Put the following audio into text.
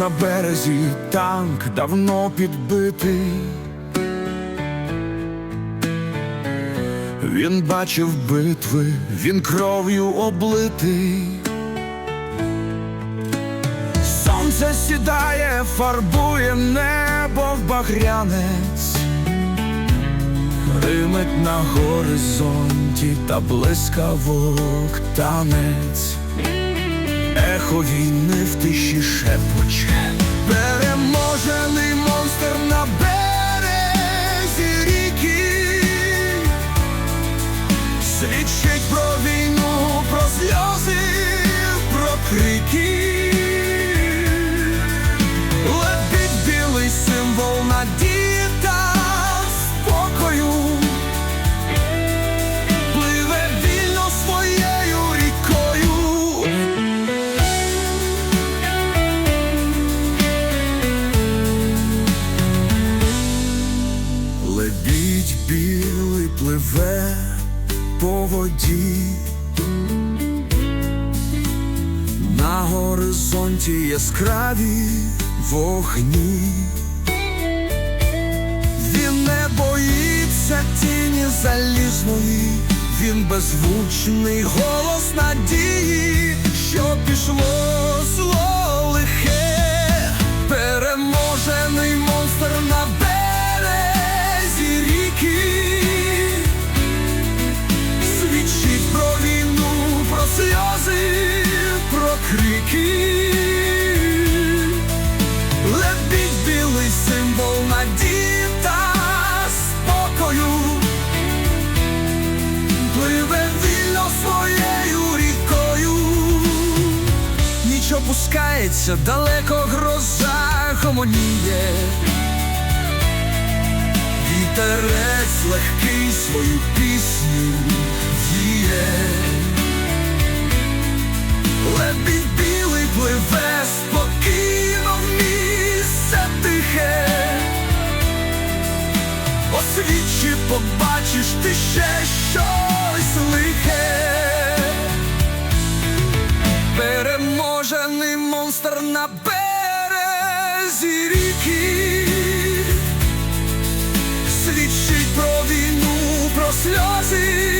на березі танк давно підбитий. Він бачив битви, він кров'ю облитий. Сонце сідає, фарбує небо в багрянець, Римить на горизонті та блискавок танець, Ехо війни в тиші шепоче, крики. Лебідь білий символ надії та спокою, пливе вільно своєю рікою. Лебідь білий пливе по воді. На горизонті яскраві вогні. Він не боїться тіні залізної, він беззвучний голос надії, що пішло крики. Лебідь білий символ надії та спокою. Пливе вільно своєю рікою. Ніч опускається, далеко гроза гомоніє. Вітерець легкий свою пісню побачиш ти ще щось лихе. Переможений монстр на березі ріки свідчить про війну, про сльози,